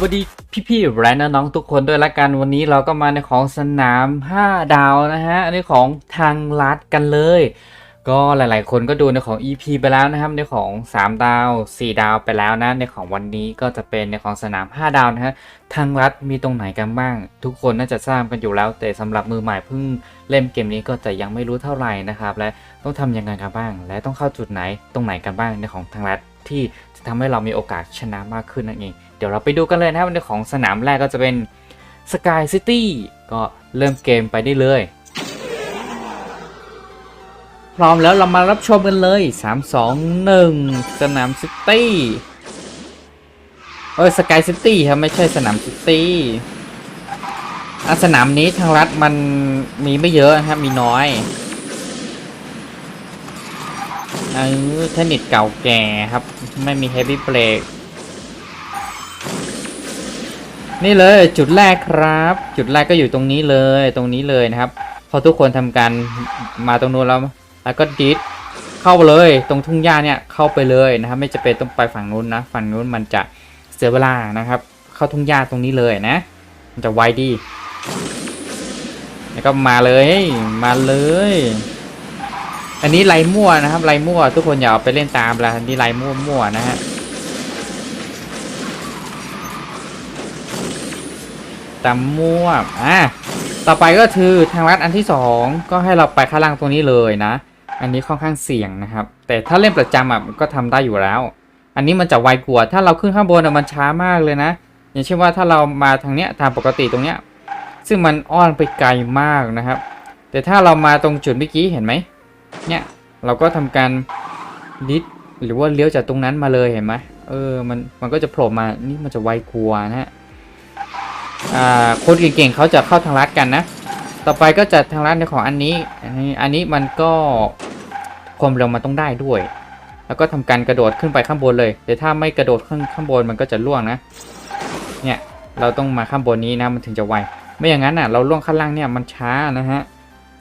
วัสดีพี่ๆและน้องๆทุกคนด้วยละกันวันนี้เราก็มาในของสนาม 5 ดาวนะฮะอันนี้ของทางลัดกันเลย ก็หลายๆ คนก็ดูในของ EP ไปแล้วนะครับในของ 3 ดาว 4 ดาวไปแล้วนะในของวันนี้ก็จะเป็นในของสนาม 5 ดาวนะฮะทางลัดมีตรงไหนกันบ้าง ทุกคนน่าจะทราบกันอยู่แล้ว แต่สำหรับมือใหม่เพิ่งเล่นเกมนี้ก็จะยังไม่รู้เท่าไหร่นะครับและต้องทำยังไงกันบ้าง และต้องเข้าจุดไหนตรงไหนกันบ้างในของทางลัดที่จะทำให้เรามีโอกาสชนะมากขึ้นนั่นเอง ดี๋ยวเราไปดูกันเลยนะครับในของสนามแรกก็จะเป็น Sky City ก็เริ่มเกมไปได้เลย พร้อมแล้วเรามารับชมกันเลย 3 2 1 สนามซิตี้เออสกายซิตี้ครับไม่ใช่สนามซิตี้อสนามนี้ทางรัฐมันมีไม่เยอะนะครับมีน้อยเออเทนนิสเก่าแก่ครับ ไม่มีเฮฟวี่เบรก นี่เลยจุดแรกครับ จุดแรกก็อยู่ตรงนี้เลยตรงนี้เลยนะครับ พอทุกคนทำการมาตรงนู้นแล้วแล้วก็ดิดเข้าเลยตรงทุ่งหญ้าเนี่ยเข้าไปเลยนะครับ ไม่จะเป็นต้องไปฝั่งนู้นนะ ฝั่งนู้นมันจะเสียเวลานะครับ เข้าทุ่งหญ้าตรงนี้เลยนะ มันจะไวดี แล้วก็มาเลยมาเลย อันนี้ไรมั่วนะครับไรมั่ว ทุกคนอย่าเอาไปเล่นตามละอันนี้ไรมั่วมั่วนะฮะ ตามม่วอะต่อไปก็คือทางลัดอันที่สองก็ให้เราไปข้างล่างตรงนี้เลยนะ อันนี้ค่อนข้างเสี่ยงนะครับ แต่ถ้าเล่นประจำอะก็ทำได้อยู่แล้ว อันนี้มันจะไวกว่าถ้าเราขึ้นข้างบนอะมันช้ามากเลยนะ อย่างเช่นว่าถ้าเรามาทางเนี้ยทางปกติตรงเนี้ยซึ่งมันอ้อนไปไกลมากนะครับ แต่ถ้าเรามาตรงจุดเมื่อกี้เห็นไหมเนี่ยเราก็ทำการดิดหรือว่าเลี้ยวจากตรงนั้นมาเลยเห็นไหมเออมันมันก็จะโผล่มานี่มันจะไวกว่านะฮะ คนเก่งๆเขาจะเข้าทางลัดกันนะ ต่อไปก็จะทางลัดในของอันนี้ อันนี้มันก็ความเร็วมันต้องได้ด้วย แล้วก็ทำการกระโดดขึ้นไปข้างบนเลย แต่ถ้าไม่กระโดดขึ้นข้างบนมันก็จะล่วงนะ เนี่ยเราต้องมาข้างบนนี้นะมันถึงจะไว ไม่อย่างนั้นอะเราล่วงข้างล่างเนี่ยมันช้านะฮะ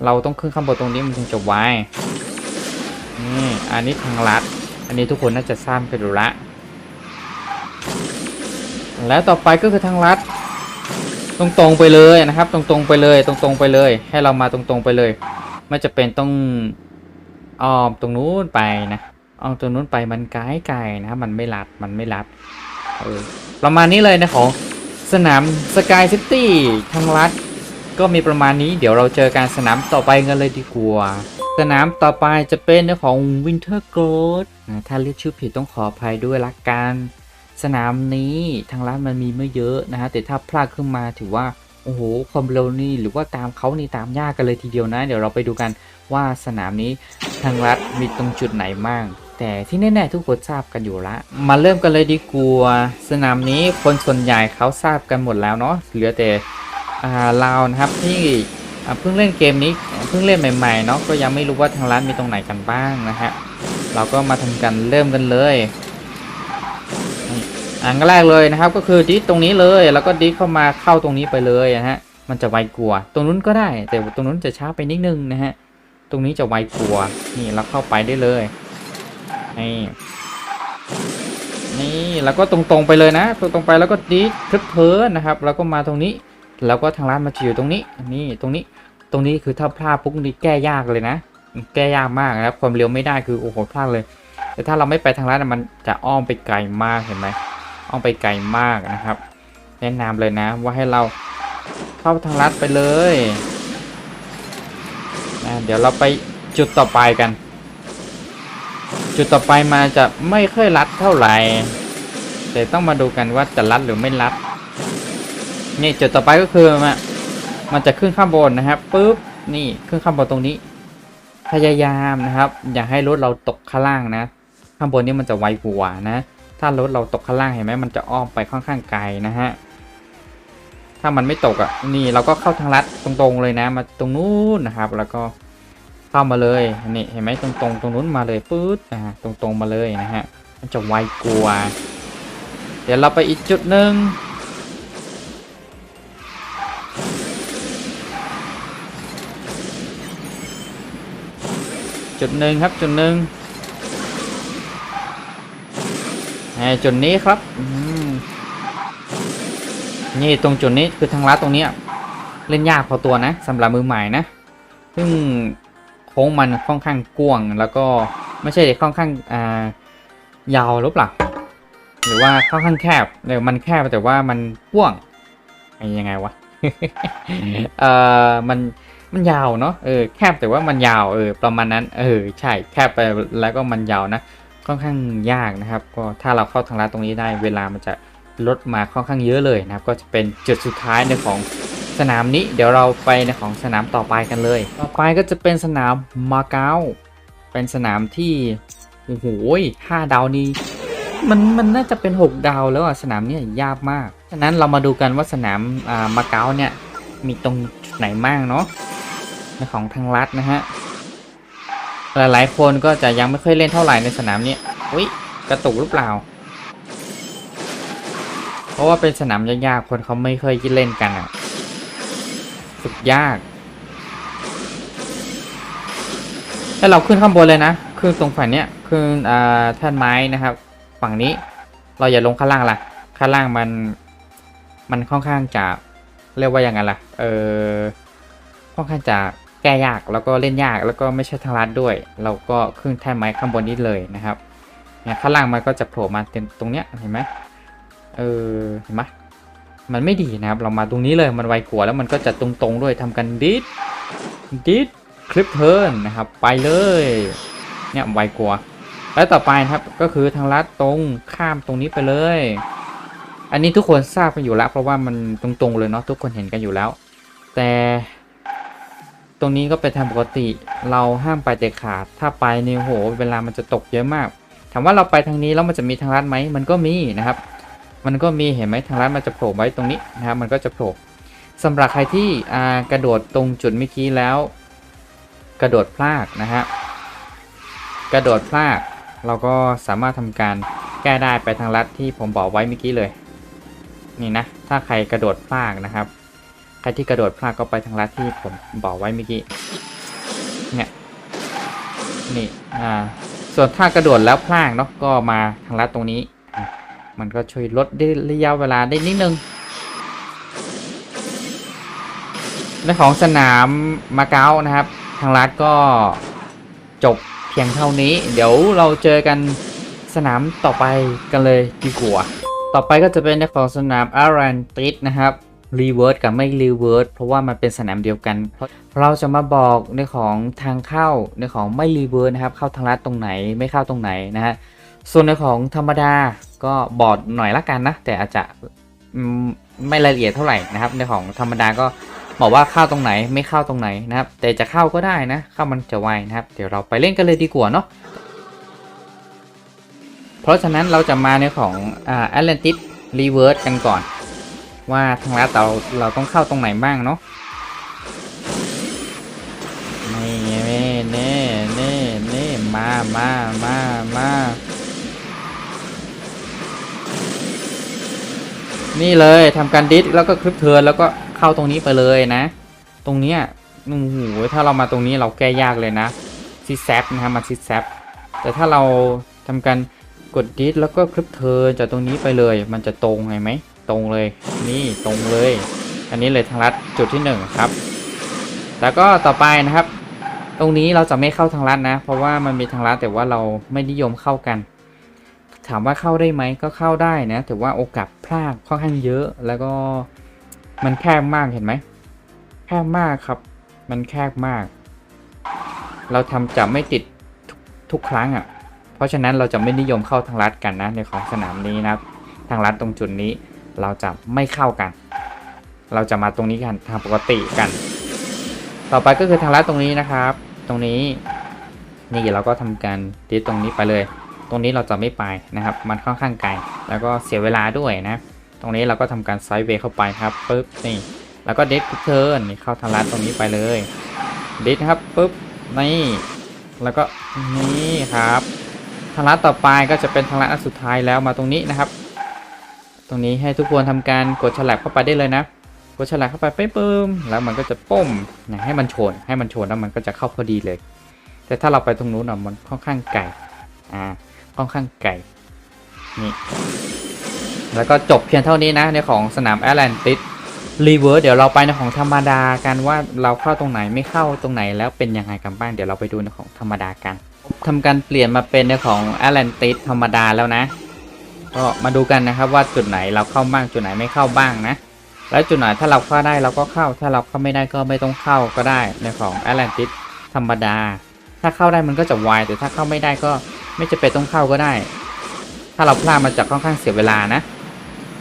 เราต้องขึ้นข้างบนตรงนี้มันถึงจะไว นี่อันนี้ทางลัด อันนี้ทุกคนน่าจะทราบกันอยู่ละ แล้วต่อไปก็คือทางลัด ตรงๆไปเลยนะครับ ตรงๆไปเลย ตรงๆไปเลย ให้เรามาตรงๆไปเลย ไม่จะเป็นต้องอ้อมตรงนู้นไปนะอ้อมตรงนู้นไปมันไกลไกลนะครับมันไม่รัดมันไม่รัดเออประมาณนี้เลยนะของสนามสกายซิตี้ทางลัดก็มีประมาณนี้เดี๋ยวเราเจอการสนามต่อไปกันเลยดีกว่า สนามต่อไปจะเป็นเรื่องของ Winter g r o w t นะถ้าเรียกชื่อผิดต้องขออภัยด้วยละกัน สนามนี้ทางร้านมันมีไม่เยอะนะฮะแต่ถ้าพลาดขึ้นมาถือว่าโอ้โหความเร็วนี่หรือว่าตามเขานี่ตามยากกันเลยทีเดียวนะ เดี๋ยวเราไปดูกันว่าสนามนี้ทางรัฐมีตรงจุดไหนบ้างแต่ที่แน่ๆทุกคนทราบกันอยู่ละ มาเริ่มกันเลยดีกว่าสนามนี้คนส่วนใหญ่เขาทราบกันหมดแล้วเนาะเหลือแต่อ่าเรานะครับที่เพิ่งเล่นเกมนี้เพิ่งเล่นใหม่ๆเนาะก็ยังไม่รู้ว่าทางร้านมีตรงไหนกันบ้างนะฮะเราก็มาทำกันเริ่มกันเลย อันแรกเลยนะครับ ก็คือดิสตรงนี้เลย แล้วก็ดิสเข้ามาเข้าตรงนี้ไปเลยนะฮะ มันจะไวกว่าตรงนู้นก็ได้ แต่ตรงนู้นจะช้าไปนิดนึงนะฮะ ตรงนี้จะไวกว่านี่เราเข้าไปได้เลย นี่นี่แล้วก็ตรงๆไปเลยนะ ตรงๆไปแล้วก็ดิสทึบเพิร์นะครับ แล้วก็มาตรงนี้ แล้วก็ทางร้านมาจะอยู่ตรงนี้ นี่ตรงนี้ ตรงนี้คือถ้าพลาดปุ๊บนี่แก้ยากเลยนะ แก้ยากมากนะครับ ความเร็วไม่ได้คือโอ้โหพลาดเลย แต่ถ้าเราไม่ไปทางร้านมันจะอ้อมไปไกลมากเห็นไหม อ้อมไปไกลมากนะครับ แนะนำเลยนะว่าให้เราเข้าทางลัดไปเลยนะเดี๋ยวเราไปจุดต่อไปกัน จุดต่อไปมาจะไม่ค่อยรัดเท่าไหร่แต่ต้องมาดูกันว่าจะรัดหรือไม่รัดนี่จุดต่อไปก็คือมันมันจะขึ้นข้างบนนะครับปุ๊บนี่ขึ้นข้างบนตรงนี้ พยายามนะครับ อย่าให้รถเราตกข้างล่างนะ ข้างบนนี่มันจะไวกว่านะ ถ้ารถเราตกข้างล่างเห็นไหมมันจะอ้อมไปค่อนข้างไกลนะฮะถ้ามันไม่ตกอะนี่เราก็เข้าทางลัดตรงๆเลยนะ มาตรงนู้นนะครับ แล้วก็เข้ามาเลยนี่เห็นไหมตรงๆตรงนู้นมาเลยปื๊ดอ่าตรงๆมาเลยนะฮะมันจะไวกว่าเดี๋ยวเราไปอีกจุดหนึ่งจุดหนึ่งครับจุดหนึ่งไอ้ จุดนี้ครับอืมนี่ตรงจุดนี้คือทางลัดตรงเนี้ยเล่นยากพอตัวนะสำหรับมือใหม่นะ ซึ่งโค้งมันค่อนข้างกว้างแล้วก็ไม่ใช่ค่อนข้างอ่ายาวหรือเปล่าหรือว่าค่อนข้างแคบเดี๋ยวมันแคบแต่ว่ามันกว้างไอ้ยังไงวะเอ่อมันมันยาวเนาะเออแคบแต่ว่ามันยาวเออประมาณนั้น เออใช่แคบไปแล้วก็มันยาวนะ ค่อนข้างยากนะครับ ก็ถ้าเราเข้าทางลัดตรงนี้ได้เวลามันจะลดมาค่อนข้างเยอะเลยนะครับ ก็จะเป็นจุดสุดท้ายในของสนามนี้ เดี๋ยวเราไปในของสนามต่อไปกันเลย ต่อไปก็จะเป็นสนามมาเก๊าเป็นสนามที่โอ้โหห้าดาวนี้มันมันน่าจะเป็น 6 ดาวแล้วอะสนามเนี้ยากมาก ฉะนั้นเรามาดูกันว่าสนามอ่ามาเก๊าเนี่ยมีตรงจุดไหนบ้างเนาะในของทางลัดนะฮะ หลายๆคนก็จะยังไม่ค่อยเล่นเท่าไหร่ในสนามนี้อุ้ยกระตุกหรือเปล่า เพราะว่าเป็นสนามยากๆคนเขาไม่เคยเล่นกันอะฝึกยากถ้าเราขึ้นข้างบนเลยนะขึ้นตรงฝั่งเนี้ยขึ้นอ่าแท่นไม้นะครับ ฝั่งนี้เราอย่าลงข้างล่างล่ะ ข้างล่างมันมันค่อนข้างจะเรียกว่าอยังไงล่ะ เออค่อนข้างจะ แก้ยากแล้วก็เล่นยากแล้วก็ไม่ใช่ทางลัดด้วย เราก็ขึ้นแท่นไม้ข้างบนนี้เลยนะครับเนี่ยข้างล่างมันก็จะโผล่มาเต็มตรงเนี้ยเห็นไหมเออเห็นไหมมันไม่ดีนะครับ เรามาตรงนี้เลยมันไวกว่าแล้วมันก็จะตรงๆด้วยทำกันดิดดิดคลิปเทิร์นนะครับ ไปเลยเนี่ยไวกว่าแล้วต่อไปนะครับก็คือทางลัดตรงข้ามตรงนี้ไปเลย อันนี้ทุกคนทราบกันอยู่แล้ว เพราะว่ามันตรงๆเลยเนาะทุกคนเห็นกันอยู่แล้ว แต่ ตรงนี้ก็เป็นทางปกติเราห้ามไปเด็ดขาด ถ้าไปเนี่ยโหเวลามันจะตกเยอะมาก ถามว่าเราไปทางนี้แล้วมันจะมีทางลัดไหมมันก็มีนะครับ มันก็มีเห็นไหมทางลัดมันจะโผล่ไว้ตรงนี้นะครับ มันก็จะโผล่สำหรับใครที่กระโดดตรงจุดเมื่อกี้แล้ว กระโดดพลาดนะฮะกระโดดพลาดเราก็สามารถทำการแก้ได้ไปทางลัดที่ผมบอกไว้เมื่อกี้เลย นี่นะ ถ้าใครกระโดดพลาดนะครับ ใครที่กระโดดพลาดก็ไปทางลัดที่ผมบอกไว้เมื่อกี้เนี่ยนี่อ่าส่วนถ้ากระโดดแล้วพลาดเนาะก็มาทางลัดตรงนี้ มันก็ช่วยลดได้ระยะเวลาได้นิดนึงในของสนามมาเก๊านะครับ ทางลัดก็จบเพียงเท่านี้ เดี๋ยวเราเจอกันสนามต่อไปกันเลยดีกว่า ต่อไปก็จะเป็นในของสนามอารันติสนะครับ รีเวิร์สกับไม่รีเวิร์สเพราะว่ามันเป็นสนามเดียวกัน เราจะมาบอกในของทางเข้าในของไม่รีเวิร์สนะครับเข้าทางลัดตรงไหนไม่เข้าตรงไหนนะฮะส่วนในของธรรมดาก็บอกหน่อยละกันนะแต่อาจจะไม่ละเอียดเท่าไหร่นะครับในของธรรมดาก็บอกว่าเข้าตรงไหนไม่เข้าตรงไหนนะครับ แต่จะเข้าก็ได้นะ เข้ามันจะไวนะครับ เดี๋ยวเราไปเล่นกันเลยดีกว่าเนาะเพราะฉะนั้นเราจะมาในของแอ่า Atlantis Reverse กันก่อน ว่าทางลัดเราเราต้องเข้าตรงไหนบ้างเนาะนี่นี่นี่นี่นี่มามามามานี่เลยทำการดิสแล้วก็คลิปเทิร์นแล้วก็เข้าตรงนี้ไปเลยนะ ตรงเนี้ยโอ้โหถ้าเรามาตรงนี้เราแก้ยากเลยนะซิแซปนะฮะมาซิแซปแต่ถ้าเราทำการกดดิสแล้วก็คลิปเทิร์นจากตรงนี้ไปเลย มันจะตรงไงไหม ตรงเลย นี่ตรงเลย อันนี้เลยทางลัดจุดที่หนึ่งครับ แล้วก็ต่อไปนะครับ ตรงนี้เราจะไม่เข้าทางลัดนะ เพราะว่ามันมีทางลัดแต่ว่าเราไม่นิยมเข้ากัน ถามว่าเข้าได้ไหมก็เข้าได้นะแต่ว่าโอกาสพลาดค่อนข้างเยอะ แล้วก็มันแคบมากเห็นไหมแคบมากครับ มันแคบมาก เราทำจะไม่ติดทุกทุกครั้งอะ เพราะฉะนั้นเราจะไม่นิยมเข้าทางลัดกันนะในของสนามนี้นะครับ ทางลัดตรงจุดนี้ เราจะไม่เข้ากัน เราจะมาตรงนี้กันทางปกติกัน ต่อไปก็คือทางลัดตรงนี้นะครับ ตรงนี้นี่เราก็ทำการดิสตรงนี้ไปเลย ตรงนี้เราจะไม่ไปนะครับ มันค่อนข้างไกล แล้วก็เสียเวลาด้วยนะ ตรงนี้เราก็ทำการไซด์เวย์เข้าไปครับปุ๊บนี่ แล้วก็เดสเทิร์นนี่เข้าทางลัดตรงนี้ไปเลยดิสครับปุ๊บนี่แล้วก็นี่ครับทางลัดต่อไปก็จะเป็นทางลัดอันสุดท้ายแล้วมาตรงนี้นะครับ ตรงนี้ให้ทุกคนทำการกดฉลับเข้าไปได้เลยนะ กดฉลับเข้าไปไปปึ้มแล้วมันก็จะป้มนะให้มันชนให้มันชนแล้วมันก็จะเข้าพอดีเลย แต่ถ้าเราไปตรงนู้นอะมันค่อนข้างไกลอ่าค่อนข้างไกลนี่แล้วก็จบเพียงเท่านี้นะในของสนามแอตแลนติสรีเวิร์สเดี๋ยวเราไปในของธรรมดากันว่าเราเข้าตรงไหนไม่เข้าตรงไหนแล้วเป็นยังไงกันบ้างเดี๋ยวเราไปดูในของธรรมดากันทำการเปลี่ยนมาเป็นในของแอตแลนติสธรรมดาแล้วนะ ก็มาดูกันนะครับว่าจุดไหนเราเข้าบ้างจุดไหนไม่เข้าบ้างนะ แล้วจุดไหนถ้าเราเข้าได้เราก็เข้า ถ้าเราเข้าไม่ได้ก็ไม่ต้องเข้าก็ได้ในของแอตแลนติสธรรมดา ถ้าเข้าได้มันก็จะไวแต่ถ้าเข้าไม่ได้ก็ไม่จะเป็นต้องเข้าก็ได้ ถ้าเราพลาดมันจะค่อนข้างเสียเวลานะ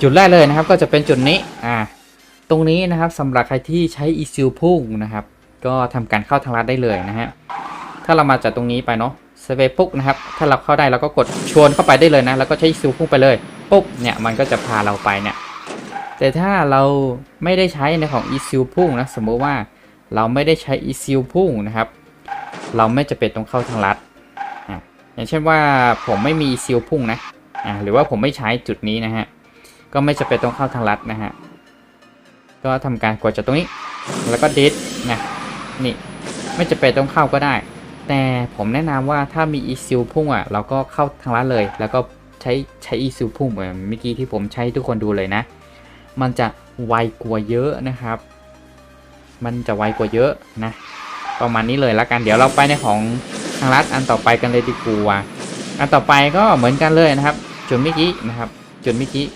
จุดแรกเลยนะครับก็จะเป็นจุดนี้อ่าตรงนี้นะครับสำหรับใครที่ใช้อีซิลพุ่งนะครับ ก็ทำการเข้าทางลัดได้เลยนะฮะถ้าเรามาจากตรงนี้ไปเนาะ เซเวปุ๊กนะครับ ถ้าเราเข้าได้เราก็กดชวนเข้าไปได้เลยนะ แล้วก็ใช้ซิลพุ่งไปเลย ปุ๊บ เนี่ย มันก็จะพาเราไปเนี่ย แต่ถ้าเราไม่ได้ใช้ในของ e s i l พุ่งนะ สมมติว่าเราไม่ได้ใช้ e s i l พุ่งนะครับ เราไม่จะเป็นต้องเข้าทางลัดอะอย่างเช่นว่าผมไม่มี e s i l พุ่งนะ หรือว่าผมไม่ใช้จุดนี้นะฮะ ก็ไม่จะเป็นต้องเข้าทางลัดนะฮะ ก็ทำการกดจากตรงนี้ แล้วก็ดิสนะ นี่ ไม่จะเป็นต้องเข้าก็ได้ แต่ผมแนะนำว่าถ้ามี e s i l พุ่งอะเราก็เข้าทางลัดเลย แล้วก็ใช้ใช้ e s i l พุ่งเหมือนเมื่อกี้ที่ผมใช้ทุกคนดูเลยนะ มันจะไวกว่าเยอะนะครับ มันจะไวกว่าเยอะนะ ประมาณนี้เลยละกันเดี๋ยวเราไปในของทางลัดอันต่อไปกันเลยดีกว่าอันต่อไปก็เหมือนกันเลยนะครับจุดเมื่อกี้นะครับจุดเมื่อกี้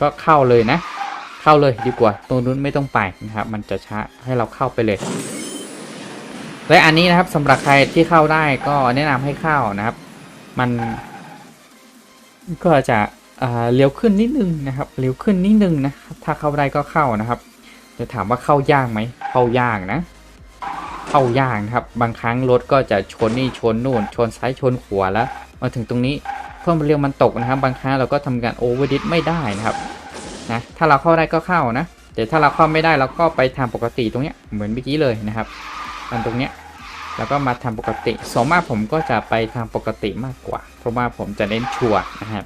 ก็เข้าเลยนะ เข้าเลยดีกว่าตรงนู้นไม่ต้องไปนะครับ มันจะช้าให้เราเข้าไปเลย และอันนี้นะครับสำหรับใครที่เข้าได้ก็แนะนำให้เข้านะครับ มันก็จะเลี้ยวขึ้นนิดนึงนะครับเลี้ยวขึ้นนิดนึงนะครับถ้าเข้าได้ก็เข้านะครับจะถามว่าเข้ายากไหมเข้ายากนะ เข้ายากครับ บางครั้งรถก็จะชนนี่ชนนู่น ชนซ้ายชนขวาแล้ว มาถึงตรงนี้เพิ่มเร็วมันตกนะครับ บางครั้งเราก็ทำการโอเวอร์ดิสไม่ได้นะครับนะถ้าเราเข้าได้ก็เข้านะแต่ถ้าเราเข้าไม่ได้เราก็ไปทางปกติตรงเนี้ยเหมือนเมื่อกี้เลยนะครับ อันตรงเนี้ยแล้วก็มาทำปกติสมมากผมก็จะไปทางปกติมากกว่า เพราะว่าผมจะเน้นชัวร์นะครับ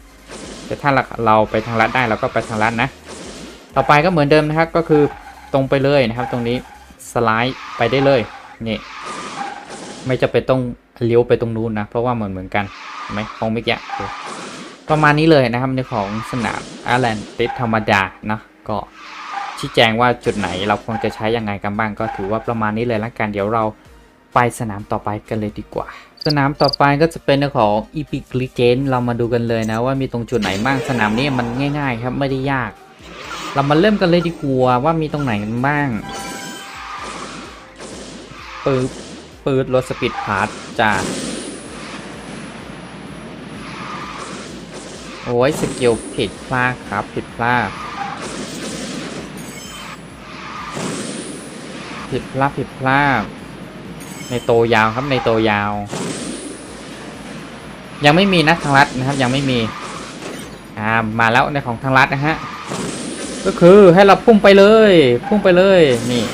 แต่ถ้าเราไปทางลัดได้เราก็ไปทางลัดนะ ต่อไปก็เหมือนเดิมนะครับ ก็คือตรงไปเลยนะครับ ตรงนี้สไลด์ไปได้เลยนี่ไม่จะเป็นต้องเลี้ยวไปตรงนู้นนะ เพราะว่าเหมือนเหมือนกันเห็นไหมของเมื่อกี้ประมาณนี้เลยนะครับในของสนามอาร์แลนติสธรรมดานะก็ ชี้แจงว่าจุดไหนเราควรจะใช้ยังไงกันบ้างก็ถือว่าประมาณนี้เลยละกันเดี๋ยวเราไปสนามต่อไปกันเลยดีกว่า สนามต่อไปก็จะเป็นเรื่องของ Epic Legend เรามาดูกันเลยนะว่ามีตรงจุดไหนบ้างสนามนี้มันง่าย ๆ ครับไม่ได้ยาก เรามาเริ่มกันเลยดีกว่าว่ามีตรงไหนกันบ้างปืดปืดรถสปีดพาร์ทจ้าโอ้ยสกิลผิดพลาดครับผิดพลาด ผิดพลาดผิดพลาดในโตยาวครับในโตยาว ยังไม่มีนะทางลัดนะครับ ยังไม่มีอ่ามาแล้วในของทางลัดนะฮะก็คือให้เราพุ่งไปเลย พุ่งไปเลยนี่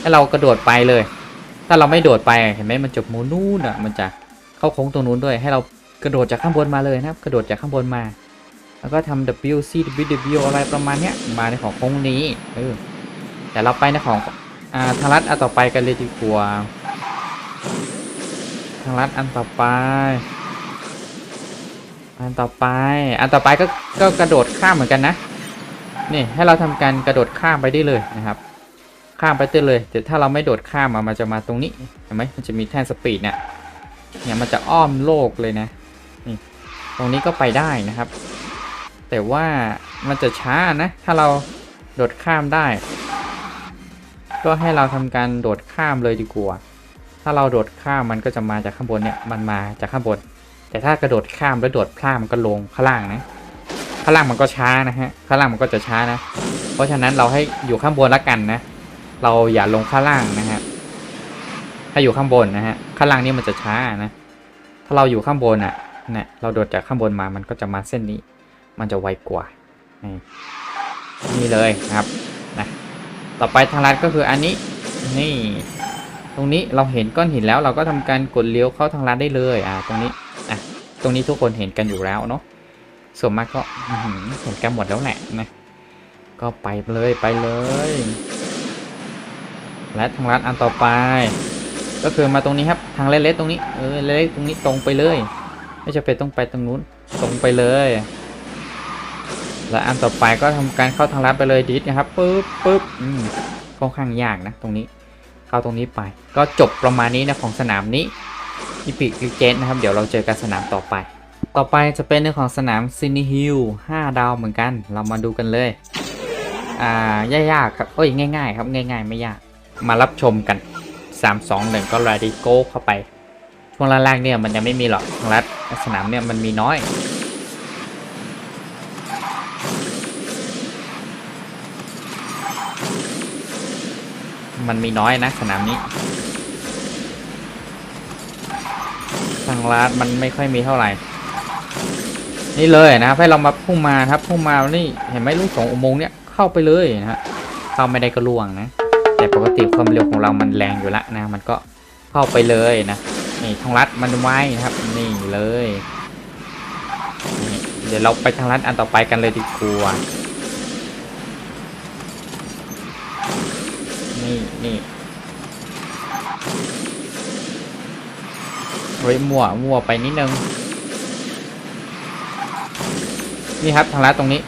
ให้เรากระโดดไปเลย ถ้าเราไม่โดดไปเห็นไหมมันจบโมนู่นอะ มันจะเข้าโค้งตรงนู้นด้วย ให้เรากระโดดจากข้างบนมาเลยนะครับ กระโดดจากข้างบนมา แล้วก็ทำ W C W W อะไรประมาณเนี้ยมาในของโค้งนี้เออแต่เราไปในของ อ่าทางลัดอันต่อไปกันเลยดีกว่าทางลัดอันต่อไป อันต่อไป อันต่อไปก็ก็กระโดดข้ามเหมือนกันนะนี่ให้เราทำการกระโดดข้ามไปได้เลยนะครับ ข้ามไปได้เลย แต่ถ้าเราไม่โดดข้ามมามันจะมาตรงนี้เห็นไหมมันจะมีแท่นสปีดเนี่ยเนี่ยมันจะอ้อมโลกเลยนะนี่ตรงนี้ก็ไปได้นะครับ แต่ว่ามันจะช้านะ ถ้าเราโดดข้ามได้ ก็ให้เราทำการโดดข้ามเลยดีกว่า ถ้าเราโดดข้ามมันก็จะมาจากข้างบนเนี่ย มันมาจากข้างบน แต่ถ้ากระโดดข้ามแล้วโดดพลาดมันก็ลงข้างล่างนะ ข้างล่างมันก็ช้านะฮะ ข้างล่างมันก็จะช้านะ เพราะฉะนั้นเราให้อยู่ข้างบนละกันนะ เราอย่าลงข้างล่างนะฮะถ้าอยู่ข้างบนนะฮะ ข้างล่างนี่มันจะช้านะ ถ้าเราอยู่ข้างบนอะเนี่ยเราโดดจากข้างบนมา มันก็จะมาเส้นนี้ มันจะไวกว่า นี่เลยครับ ต่อไปทางลัดก็คืออันนี้นี่ ตรงนี้เราเห็นก้อนหินแล้วเราก็ทำการกดเลี้ยวเข้าทางลัดได้เลยอ่าตรงนี้อะตรงนี้ทุกคนเห็นกันอยู่แล้วเนาะส่วนมากก็หือเห็นกันหมดแล้วแหละนะก็ไปเลยไปเลย และทางลัดอันต่อไป ก็คือมาตรงนี้ครับทางเล็กๆตรงนี้เออเล็กๆตรงนี้ตรงไปเลย ไม่จะเป็นต้องไปตรงนู้นตรงไปเลย และอันต่อไปก็ทำการเข้าทางลัดไปเลยดิสนะครับปึ๊บปึ๊บอืมค่อนข้างยากนะตรงนี้ เข้าตรงนี้ไป ก็จบประมาณนี้นะของสนามนี้อีพิกลิเจนนะครับ เดี๋ยวเราเจอกันสนามต่อไป ต่อไปจะเป็นเรื่องของสนามซินีฮิล5ดาวเหมือนกัน เรามาดูกันเลย อ่ายากๆครับเอ้ยง่าย ๆ ครับง่าย ๆ ไม่ยาก มารับชมกัน 3 2 1 ก็ร a ดิโก้เข้าไปช่วงแรกๆเนี่ยมันยังไม่มีหรอกทางรัดสนามเนี่ยมันมีน้อย มันมีน้อยนะสนามนี้ทางลาดมันไม่ค่อยมีเท่าไหร่ นี่เลยนะครับให้เรามาพุ่งมาครับพุ่งมานี่เห็นไหมลูกสองอุโมงค์เนี่ยเข้าไปเลยนะฮะเข้าไม่ได้ก็ล่วงนะ แต่ปกติความเร็วของเรามันแรงอยู่ล้วนะ มันก็เข้าไปเลยนะนี่ทางลัดมันไว้นะครับ นี่เลยเดี๋ยวเราไปทางลัดอันต่อไปกันเลยดีกว่า นี่นี่เฮ้ยมั่วมั่วไปนิดนึง นี่ครับทางลัดตรงนี้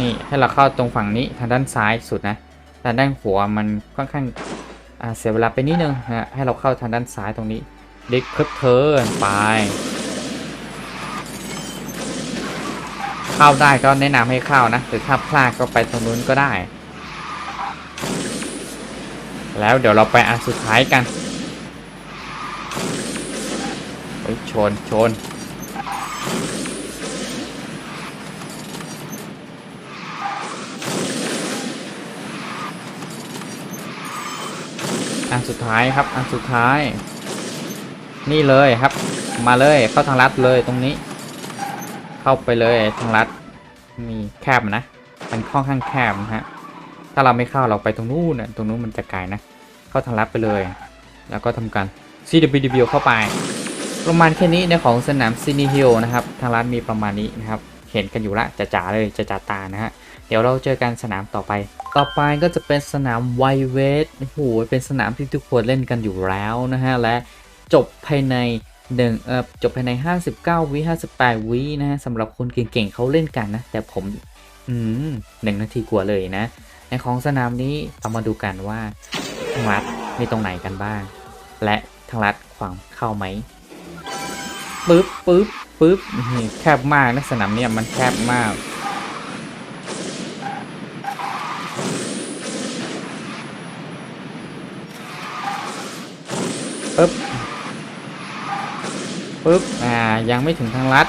นี่ให้เราเข้าตรงฝั่งนี้ทางด้านซ้ายสุดนะทางด้านขวามันค่อนข้างเสียเวลาไปนิดนึงนะฮะให้เราเข้าทางด้านซ้ายตรงนี้ เด็กเคิร์ฟเทิร์นไป เข้าได้ก็แนะนำให้เข้านะหรือถ้าพลาดก็ไปตรงนู้นก็ได้ แล้วเดี๋ยวเราไปอันสุดท้ายกันเฮ้ยชนชนอันสุดท้ายครับอันสุดท้าย นี่เลยครับ มาเลยเข้าทางลัดเลยตรงนี้ เข้าไปเลยทางลัดมีแคบนะมันค่อนข้างแคบนะฮะ ถ้าเราไม่เข้าเราไปตรงนู้นนะตรงนู้นมันจะไกลนะ เข้าทางลัดไปเลย แล้วก็ทำการ CWDB เข้าไป ประมาณแค่นี้ในของสนามซินีฮิลนะครับทางร้านมีประมาณนี้นะครับ เห็นกันอยู่ละจะจ๋าๆเลยจะจ๋าตานะฮะ เดี๋ยวเราเจอกันสนามต่อไป ต่อไปก็จะเป็นสนามไวเวทโอ้โหเป็นสนามที่ทุกคนเล่นกันอยู่แล้วนะฮะและจบภายในหนึ่งเอ่อจบภายใน 59 วิ 58 วินะฮะสำหรับคนเก่งๆเขาเล่นกันนะ แต่ผม อืมหนึ่งนาทีกว่าเลยนะ ในของสนามนี้เรามาดูกันว่าทางรัฐมีตรงไหนกันบ้าง และทางรัฐขวางเข้าไหมปึ๊บปึ๊บปึ๊บแคบมากนะสนามเนี่ยมันแคบมากปึ๊บปึ๊บอ่ายังไม่ถึงทางลัด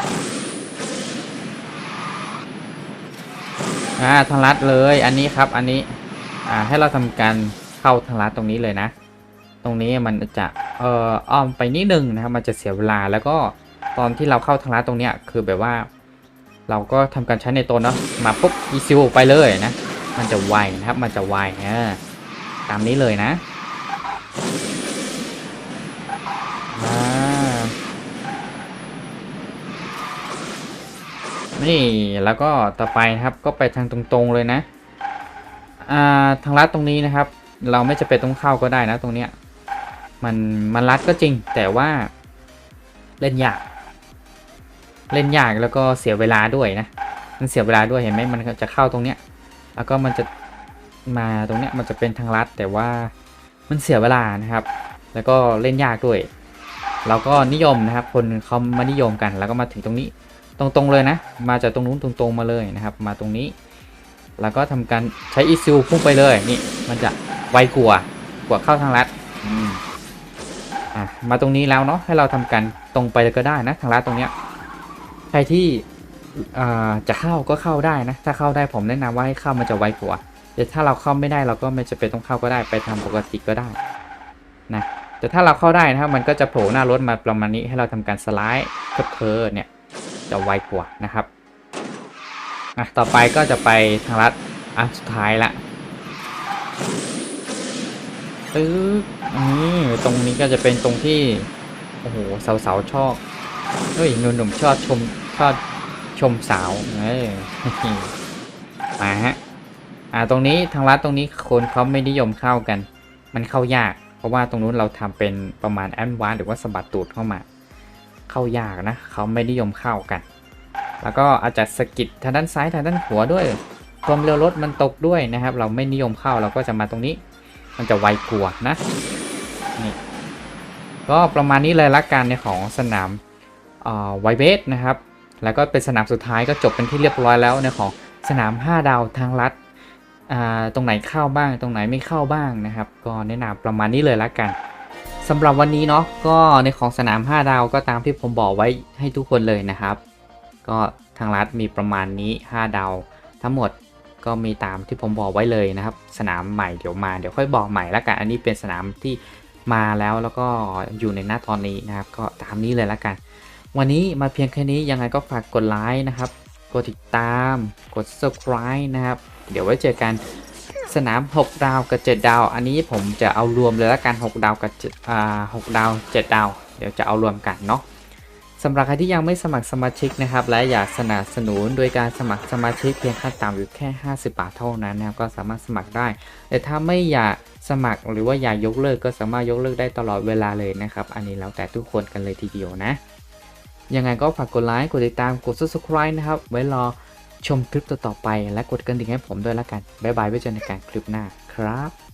อ่าทางลัดเลยอันนี้ครับอันนี้อ่าให้เราทำการเข้าทางลัดตรงนี้เลยนะ ตรงนี้มันจะเอ่ออ้อมไปนิดนึงนะครับมันจะเสียเวลาแล้วก็ตอนที่เราเข้าทางลัดตรงเนี้ยคือแบบว่า เราก็ทำการใช้ในตัวเนาะมาปุ๊บอีซิวไปเลยนะ มันจะไวนะครับมันจะไวนะตามนี้เลยนะ นี่แล้วก็ต่อไปนะครับก็ไปทางตรงๆเลยนะอ่าทางลัดตรงนี้นะครับ เราไม่จะเป็นต้องเข้าก็ได้นะตรงเนี้ยมันมันลัดก็จริง แต่ว่าเล่นยาก เล่นยากแล้วก็เสียเวลาด้วยนะมันเสียเวลาด้วยเห็นไหมมันจะเข้าตรงเนี้ย แล้วก็มันจะมาตรงเนี้ยมันจะเป็นทางลัด แต่ว่ามันเสียเวลานะครับ แล้วก็เล่นยากด้วย เราก็นิยมนะครับ คนเขามานิยมกัน แล้วก็มาถึงตรงนี้ ตรงๆเลยนะ มาจากตรงนู้นตรงๆมาเลยนะครับ มาตรงนี้ แล้วก็ทำการใช้อีซิลพุ่งไปเลยนี่มันจะไวกว่ากว่าเข้าทางลัดอะมาตรงนี้แล้วเนาะให้เราทำการตรงไปก็ได้นะทางลัดตรงเนี้ยใครที่อ่าจะเข้าก็เข้าได้นะ ถ้าเข้าได้ผมแนะนำว่าให้เข้ามันจะไวกว่าแต่ถ้าเราเข้าไม่ได้เราก็ไม่จะเป็นต้องเข้าก็ได้ไปทำปกติก็ได้นะแต่ถ้าเราเข้าได้นะครับมันก็จะโผล่หน้ารถมาประมาณนี้ให้เราทำการสไลด์เคิร์ฟเทิร์นเนี่ย จะไวกว่านะครับอะต่อไปก็จะไปทางลัดอันสุดท้ายละตึ๊กนี่ตรงนี้ก็จะเป็นตรงที่ โอ้โหสาวๆชอบเฮ้ยหนุ่มๆชอบชมชอบชมสาวเออมาฮะอ่าตรงนี้ทางลัดตรงนี้คนเขาไม่นิยมเข้ากัน มันเข้ายาก เพราะว่าตรงนู้นเราทำเป็นประมาณแอนวานหรือว่าสะบัดตูดเข้ามา เข้ายากนะ เขาไม่นิยมเข้ากัน แล้วก็อาจจะสะกิดทางด้านซ้ายทางด้านขวาด้วยความเร็วรถมันตกด้วยนะครับ เราไม่นิยมเข้าเราก็จะมาตรงนี้ มันจะไวกว่านะนี่ก็ประมาณนี้เลยละกันในของสนามไวเบสนะครับ แล้วก็เป็นสนามสุดท้ายก็จบเป็นที่เรียบร้อยแล้วในของสนาม 5 ดาวทางลัดตรงไหนเข้าบ้าง ตรงไหนไม่เข้าบ้างนะครับ ก็แนะนำประมาณนี้เลยละกัน สำหรับวันนี้เนาะก็ในของสนาม 5 ดาวก็ตามที่ผมบอกไว้ให้ทุกคนเลยนะครับ ก็ทางรัฐมีประมาณนี้ 5 ดาว ทั้งหมดก็มีตามที่ผมบอกไว้เลยนะครับ สนามใหม่เดี๋ยวมาเดี๋ยวค่อยบอกใหม่ละกันอันนี้เป็นสนามที่มาแล้วแล้วก็อยู่ในหน้าตอนนี้นะครับ ก็ตามนี้เลยละกัน วันนี้มาเพียงแค่นี้ยังไงก็ฝากกดไลค์นะครับ กดติดตาม กด subscribe นะครับ เดี๋ยวไว้เจอกัน สนาม 6 ดาวกับ 7 ดาว อันนี้ผมจะเอารวมเลยละกัน 6 ดาวกับอ่า6ดาว 7 ดาว เดี๋ยวจะเอารวมกันเนาะสำหรับใครที่ยังไม่สมัครสมาชิกนะครับ และอยากสนับสนุนโดยการสมัครสมาชิกเพียงขั้นต่ำอยู่แค่ 50 บาทเท่านั้นนะครับก็สามารถสมัครได้ แต่ถ้าไม่อยากสมัครหรือว่าอยากยกเลิกก็สามารถยกเลิกได้ตลอดเวลาเลยนะครับ อันนี้แล้วแต่ทุกคนกันเลยทีเดียวนะยังไงก็ฝากกดไลค์กดติดตามกด subscribe นะครับ ไว้รอ ชมคลิปต่อๆไปและกดกระดิ่งให้ผมด้วยละกัน บ๊ายบายไว้เจอกันในการคลิปหน้าครับ